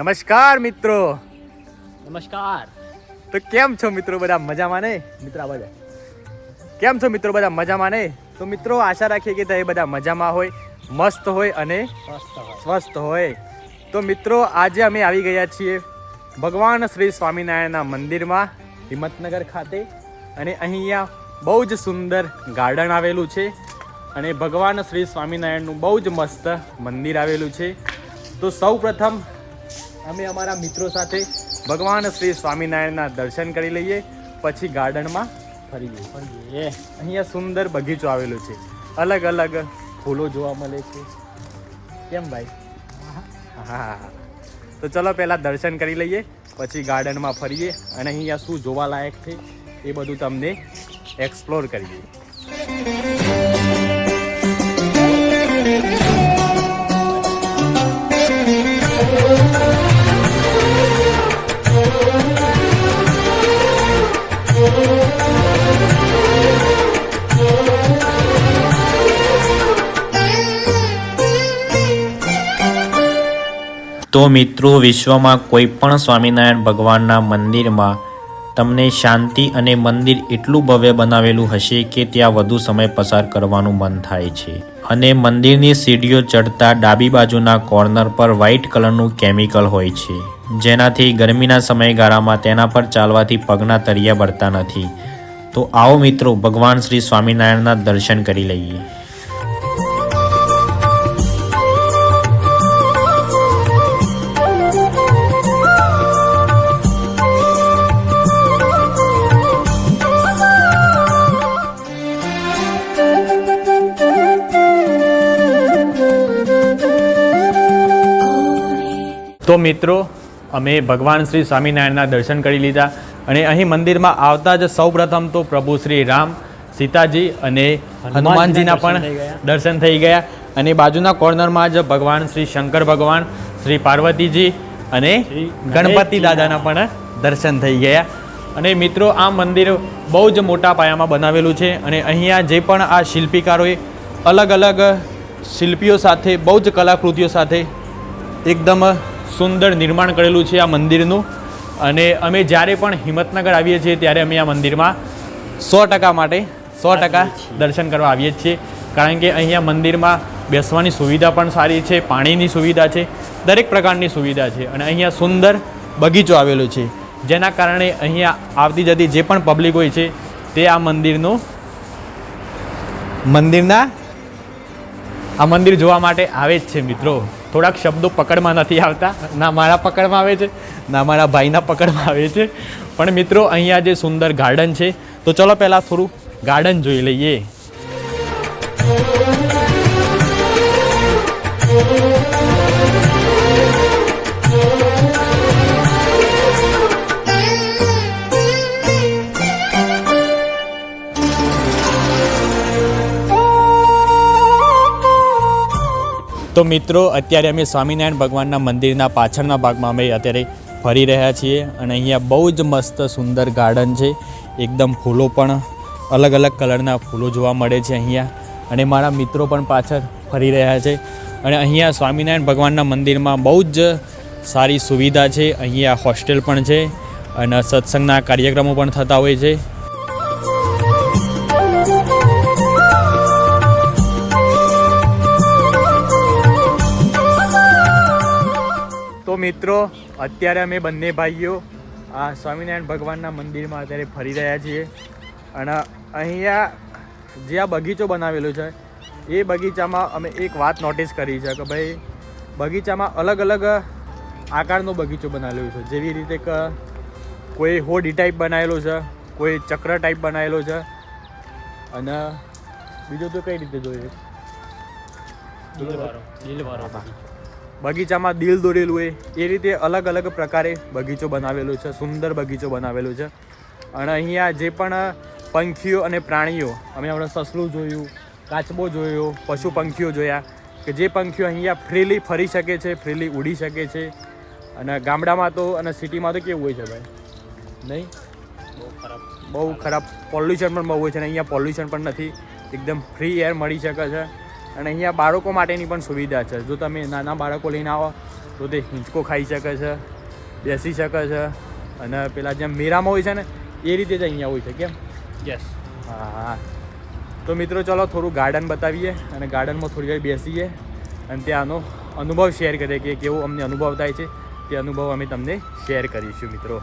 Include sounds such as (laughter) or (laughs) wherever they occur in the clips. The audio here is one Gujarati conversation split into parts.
નમસ્કાર મિત્રો. નમસ્કાર. તો કેમ છો મિત્રો બધા મજામાં ને? મિત્રો બધા કેમ છો મિત્રો બધા મજામાં ને? તો મિત્રો આશા રાખીએ કે તમે બધા મજામાં હોય મસ્ત હોય અને સ્વસ્થ હોય. તો મિત્રો આજે અમે આવી ગયા છીએ ભગવાન શ્રી સ્વામિનારાયણના મંદિરમાં હિંમતનગર ખાતે. અને અહીંયા બહુ જ સુંદર ગાર્ડન આવેલું છે. અને ભગવાન શ્રી સ્વામિનારાયણનું બહુ જ મસ્ત મંદિર આવેલું છે. તો સૌ પ્રથમ અમે અમારા મિત્રો સાથે ભગવાન શ્રી સ્વામિનારાયણના દર્શન કરી લઈએ પછી ગાર્ડનમાં ફરીએ ફરીએ. અહીંયા સુંદર બગીચો આવેલો છે. અલગ અલગ ફૂલો જોવા મળે છે. કેમ ભાઈ? હા. તો ચલો પહેલાં દર્શન કરી લઈએ પછી ગાર્ડનમાં ફરીએ અને અહીંયા શું જોવાલાયક છે એ બધું તમને એક્સપ્લોર કરીએ. તો મિત્રો વિશ્વમાં કોઈ પણ સ્વામિનારાયણ ભગવાનના મંદિરમાં તમને શાંતિ અને મંદિર એટલું ભવ્ય બનાવેલું હશે કે ત્યાં વધુ સમય પસાર કરવાનું મન થાય છે. અને મંદિરની સીડીઓ ચડતા ડાબી બાજુના કોર્નર પર વ્હાઇટ કલરનું કેમિકલ હોય છે. જેનાથી ગરમીના સમયગાળામાં તેના પર ચાલવાથી પગના તળિયા બળતા નથી. તો આવો મિત્રો ભગવાન શ્રી સ્વામિનારાયણના દર્શન કરી લઈએ. તો મિત્રો અમે ભગવાન શ્રી સ્વામિનારાયણના દર્શન કરી લીધા અને અહીં મંદિરમાં આવતા જ સૌપ્રથમ તો પ્રભુ શ્રી રામ સીતાજી અને હનુમાનજીના પણ દર્શન થઈ ગયા. અને બાજુના કોર્નરમાં જ ભગવાન શ્રી શંકર ભગવાન શ્રી પાર્વતીજી અને ગણપતિ દાદાના પણ દર્શન થઈ ગયા અને મિત્રો આ મંદિર બહુ જ મોટા પાયામાં બનાવેલું છે અને અહીંયા જે પણ આ શિલ્પીકારોએ અલગ અલગ શિલ્પીઓ સાથે બહુ જ કલાકૃતિઓ સાથે એકદમ સુંદર નિર્માણ કરેલું છે આ મંદિરનું. અને અમે જ્યારે પણ હિંમતનગર આવીએ છીએ ત્યારે અમે આ મંદિરમાં સો ટકા માટે સો ટકા દર્શન કરવા આવીએ જ છીએ. કારણ કે અહીંયા મંદિરમાં બેસવાની સુવિધા પણ સારી છે પાણીની સુવિધા છે દરેક પ્રકારની સુવિધા છે. અને અહીંયા સુંદર બગીચો આવેલો છે. જેના કારણે અહીંયા આવતી જતી જે પણ પબ્લિક હોય છે તે આ મંદિરનું મંદિરના આ મંદિર જોવા માટે આવે જ છે મિત્રો. થોડાક શબ્દો પકડમાં નથી આવતા. ના મારા પકડમાં આવે છે, ના મારા ભાઈના પકડમાં આવે છે. પણ મિત્રો, અહીંયા જે સુંદર ગાર્ડન છે, તો ચલો પહેલાં થોડું ગાર્ડન જોઈ લઈએ. તો મિત્રો, અત્યારે અમે સ્વામિનારાયણ ભગવાનના મંદિરના પાછળના ભાગમાં અમે અત્યારે ફરી રહ્યા છીએ અને અહીંયા બહુ જ મસ્ત સુંદર ગાર્ડન છે. એકદમ ફૂલો પણ અલગ અલગ કલરના ફૂલો જોવા મળે છે અહીંયા. અને મારા મિત્રો પણ પાછળ ફરી રહ્યા છે. અને અહીંયા સ્વામિનારાયણ ભગવાનના મંદિરમાં બહુ જ સારી સુવિધા છે. અહીંયા હોસ્ટેલ પણ છે અને સત્સંગના કાર્યક્રમો પણ થતા હોય છે. તો મિત્રો, અત્યારે અમે બંને ભાઈઓ આ સ્વામિનારાયણ ભગવાનના મંદિરમાં અત્યારે ફરી રહ્યા છીએ. અને અહીંયા જે આ બગીચો બનાવેલો છે, એ બગીચામાં અમે એક વાત નોટિસ કરી છે કે ભાઈ, બગીચામાં અલગ અલગ આકારનો બગીચો બનાવેલો છે. જેવી રીતે કે કોઈ હોડી ટાઈપ બનાવેલો છે, કોઈ ચક્ર ટાઈપ બનાવેલો છે. અને બીજું તો કઈ રીતે જોઈએ? દિલવારો દિલવારો બગીચામાં દિલ દોરેલું હોય એ રીતે અલગ અલગ પ્રકારે બગીચો બનાવેલો છે સુંદર બગીચો બનાવેલો છે. અને અહીંયા જે પણ પંખીઓ અને પ્રાણીઓ અમે હમણાં સસલું જોયું કાચબો જોયો પશુ પંખીઓ જોયા કે જે પંખીઓ અહીંયા ફ્રીલી ફરી શકે છે ફ્રીલી ઉડી શકે છે. અને ગામડામાં તો અને સિટીમાં તો કેવું હોય છે ભાઈ? નહીં? બહુ ખરાબ. બહુ ખરાબ. પોલ્યુશન પણ બહુ હોય છે અને અહીંયા પોલ્યુશન પણ નથી. એકદમ ફ્રી એર મળી શકે છે. અને અહીંયા બાળકો માટેની પણ સુવિધા છે. જો તમે નાના બાળકો લઈને આવો તો તે હિંચકો ખાઈ શકે છે બેસી શકે છે અને પેલા જેમ મેરામાં હોય છે ને એ રીતે જ અહીંયા હોય છે કેમ? યસ હા હા. તો મિત્રો ચલો થોડું ગાર્ડન બતાવીએ અને ગાર્ડનમાં થોડી વાર બેસીએ અને ત્યાંનો અનુભવ શેર કરીએ કે કેવો અમને અનુભવ થાય છે તે અનુભવ અમે તમને શેર કરીશું મિત્રો.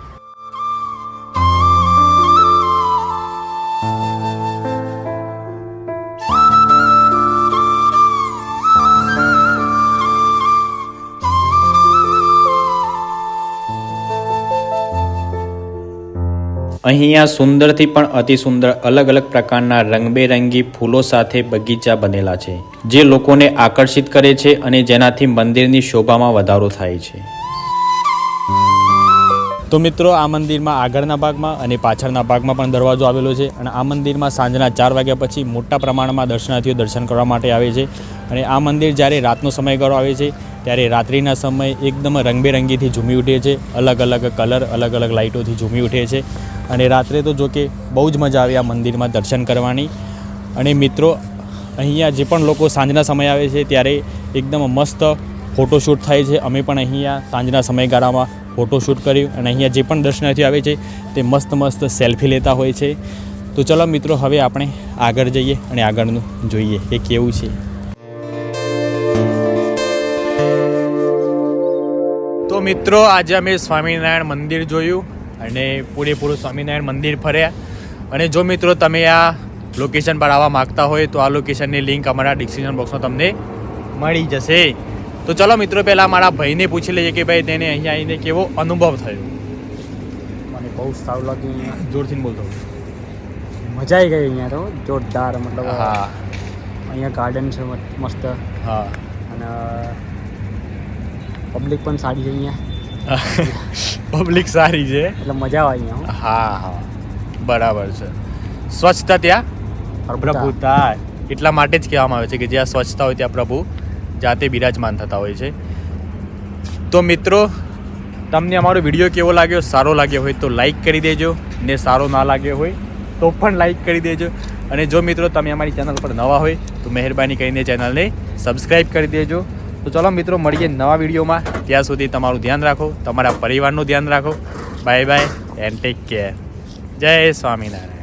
અહીંયા સુંદરથી પણ અતિ સુંદર અલગ અલગ પ્રકારના રંગબેરંગી ફૂલો સાથે બગીચા બનેલા છે, જે લોકોને આકર્ષિત કરે છે અને જેનાથી મંદિરની શોભામાં વધારો થાય છે. તો મિત્રો, આ મંદિરમાં આગળના ભાગમાં અને પાછળના ભાગમાં પણ દરવાજો આવેલો છે અને આ મંદિરમાં સાંજના ચાર વાગ્યા પછી મોટા પ્રમાણમાં દર્શનાર્થીઓ દર્શન કરવા માટે આવે છે અને આ મંદિર જ્યારે રાતનો સમયગાળો આવે છે, ત્યારે રાત્રિના સમયે એકદમ રંગબેરંગીથી ઝૂમી ઉઠે છે, અલગ અલગ કલર, અલગ અલગ લાઇટોથી ઝૂમી ઉઠે છે અને રાત્રે તો જો કે બહુ જ મજા આવી આ મંદિરમાં દર્શન કરવાની. અને મિત્રો, અહીંયા જે પણ લોકો સાંજના સમય આવે છે ત્યારે એકદમ મસ્ત ફોટોશૂટ થાય છે. અમે પણ અહીંયા સાંજના સમયગાળામાં ફોટોશૂટ કર્યું અને અહીંયા જે પણ દર્શનાર્થીઓ આવે છે તે મસ્ત મસ્ત સેલ્ફી લેતા હોય છે. તો ચલો મિત્રો, હવે આપણે આગળ જઈએ અને આગળનું જોઈએ કે કેવું છે. તો મિત્રો, આજે અમે સ્વામિનારાયણ મંદિર જોયું. અને પૂરેપૂરું સ્વામિનારાયણ મંદિર ફર્યા અને જો મિત્રો તમે આ લોકેશન પર આવવા માગતા હોય તો આ લોકેશનની લિંક અમારા ડિસ્ક્રિપ્શન બોક્સમાં તમને મળી જશે. તો ચલો મિત્રો પહેલાં મારા ભાઈને પૂછી લઈએ કે ભાઈ તેને અહીંયા આવીને કેવો અનુભવ થયો? મને બહુ સારું લાગ્યું અહીંયા. જોરથી બોલતો. મજા આવી ગઈ અહીંયા તો. જોરદાર મતલબ હા. અહીંયા ગાર્ડન છે મસ્ત. હા. અને પબ્લિક પણ સારી છે અહીંયા. (laughs) પબ્લિક સારી છે. એટલે મજા આવે અહીંયા હા. હા બરાબર છે. સ્વચ્છતા ત્યાં? પ્રભુતા. એટલા માટે જ કહેવામાં આવે છે કે જ્યાં સ્વચ્છતા હોય ત્યાં પ્રભુ જાતે બિરાજમાન થતા હોય છે. તો મિત્રો તમને અમારો વીડિયો કેવો લાગ્યો? સારો લાગ્યો હોય તો લાઈક કરી દેજો. ને સારો ના લાગ્યો હોય તો પણ લાઈક કરી દેજો. અને જો મિત્રો તમે અમારી ચેનલ પર નવા હોય તો મહેરબાની કરીને ચેનલને સબસ્ક્રાઈબ કરી દેજો. તો ચલો મિત્રો, મળીએ નવા વિડીયોમાં. ત્યાં સુધી તમારું ધ્યાન રાખો, તમારા પરિવારનું ધ્યાન રાખો. Bye bye and take care જય સ્વામિનારાયણ.